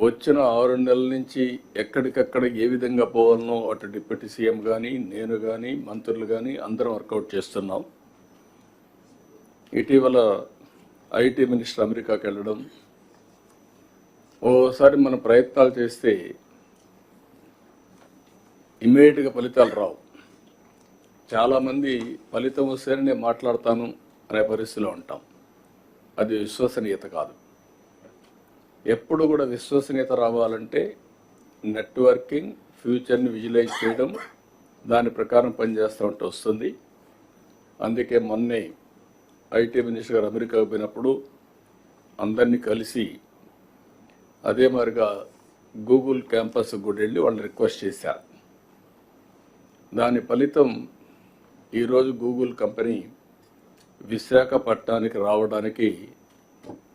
వచ్చిన ఆరు నెలల నుంచి ఎక్కడికక్కడ ఏ విధంగా పోవాలనో అటు డిప్యూటీ సీఎం కానీ నేను కానీ మంత్రులు కానీ అందరం వర్కౌట్ చేస్తున్నాం. ఇటీవల ఐటీ మినిస్టర్ అమెరికాకి వెళ్ళడం. ఓసారి మన ప్రయత్నాలు చేస్తే ఇమ్మీడియట్గా ఫలితాలు రావు. చాలామంది ఫలితం వస్తేనే నేను మాట్లాడతాను అనే పరిస్థితిలో ఉంటాం. అది విశ్వసనీయత కాదు. ఎప్పుడు కూడా విశ్వసనీయత రావాలంటే నెట్వర్కింగ్ ఫ్యూచర్ని విజువలైజ్ చేయడం దాని ప్రకారం పనిచేస్తూ ఉంటే వస్తుంది. అందుకే మొన్నే ఐటీ మినిస్టర్ గారు అమెరికాకు పోయినప్పుడు అందరినీ కలిసి అదే మాదిరిగా గూగుల్ క్యాంపస్ కూడా వెళ్ళి వాళ్ళు రిక్వెస్ట్ చేశారు దాని ఫలితం ఈరోజు గూగుల్ కంపెనీ విశాఖపట్నానికి రావడానికి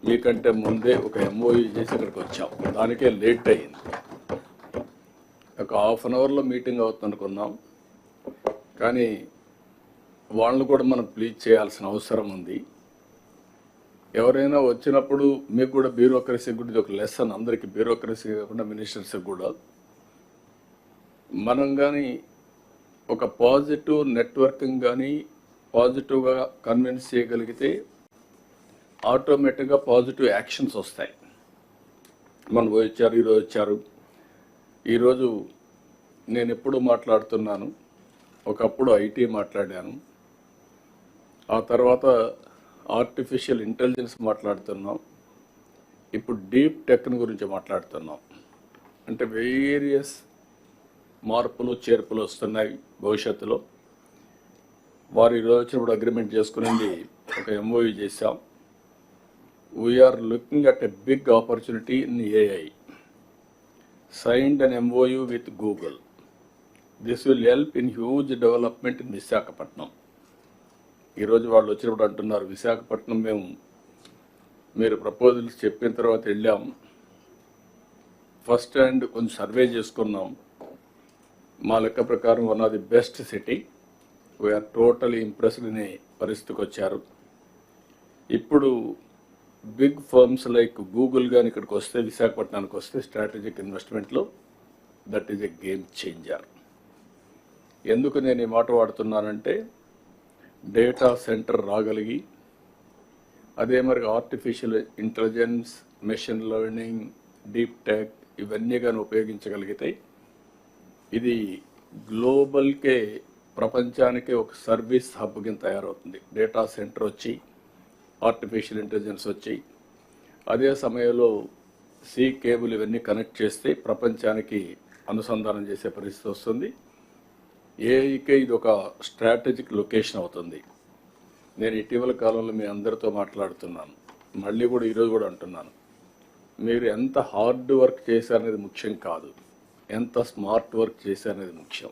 మీకంటే ముందే ఒక ఎంఓయూ చేసి ఇక్కడికి వచ్చాం. దానికే లేట్ అయింది ఒక హాఫ్ అన్ అవర్లో మీటింగ్ అవుతుందనుకున్నాం. కానీ వాళ్ళని కూడా మనం ప్లీజ్ చేయాల్సిన అవసరం ఉంది. ఎవరైనా వచ్చినప్పుడు మీకు కూడా బ్యూరోక్రసీ కూడా ఇది ఒక లెసన్ అందరికీ బ్యూరోక్రసీ కాకుండా మినిస్టర్స్కి కూడా. మనం కానీ ఒక పాజిటివ్ నెట్వర్కింగ్ కానీ పాజిటివ్గా కన్విన్స్ చేయగలిగితే ఆటోమేటిక్గా పాజిటివ్ యాక్షన్స్ వస్తాయి. మనం వచ్చారు ఈరోజు వచ్చారు. ఈరోజు నేను ఎప్పుడు మాట్లాడుతున్నాను. ఒకప్పుడు ఐటీ మాట్లాడాను. ఆ తర్వాత ఆర్టిఫిషియల్ ఇంటెలిజెన్స్ మాట్లాడుతున్నాం. ఇప్పుడు డీప్ టెక్ని గురించి మాట్లాడుతున్నాం. అంటే వేరియస్ మార్పులు చేర్పులు వస్తున్నాయి భవిష్యత్తులో. వారు ఈరోజు వచ్చినప్పుడు అగ్రిమెంట్ చేసుకునేది ఒక ఎంఓయూ చేశాం. We are looking at a big opportunity in AI signed an MOU with Google this will help in huge development in Visakhapatnam ఈరోజు వాళ్ళు వచ్చినప్పుడు అంటున్నారు విశాఖపట్నం మేము మీరు ప్రపోజల్స్ చెప్పిన తర్వాత వెళ్ళాం. ఫస్ట్ హ్యాండ్ కొంచెం సర్వే చేసుకున్నాం. మా లెక్క ప్రకారం one of the best city we are totally impressed అనే పరిస్థితికి వచ్చారు. ఇప్పుడు బిగ్ ఫర్మ్స్ లైక్ గూగుల్ కానీ ఇక్కడికి వస్తే విశాఖపట్నానికి వస్తే strategic ఇన్వెస్ట్మెంట్లో that is a game changer ఎందుకు నేను ఈ మాట వాడుతున్నానంటే డేటా సెంటర్ రాగలిగి అదే మరి artificial intelligence machine learning deep tech ఇవన్నీ కానీ ఉపయోగించగలిగితే ఇది గ్లోబల్కే ప్రపంచానికి ఒక సర్వీస్ హబ్ కింద తయారవుతుంది. డేటా సెంటర్ వచ్చి ఆర్టిఫిషియల్ ఇంటెలిజెన్స్ వచ్చాయి అదే సమయంలో సీ కేబుల్ ఇవన్నీ కనెక్ట్ చేస్తే ప్రపంచానికి అనుసంధానం చేసే పరిస్థితి వస్తుంది. ఏఐకే ఇది ఒక స్ట్రాటజిక్ లొకేషన్ అవుతుంది. నేను ఇటీవల కాలంలో మీ అందరితో మాట్లాడుతున్నాను. మళ్ళీ కూడా ఈరోజు కూడా అంటున్నాను. మీరు ఎంత హార్డ్ వర్క్ చేశారనేది ముఖ్యం కాదు. ఎంత స్మార్ట్ వర్క్ చేశారనేది ముఖ్యం.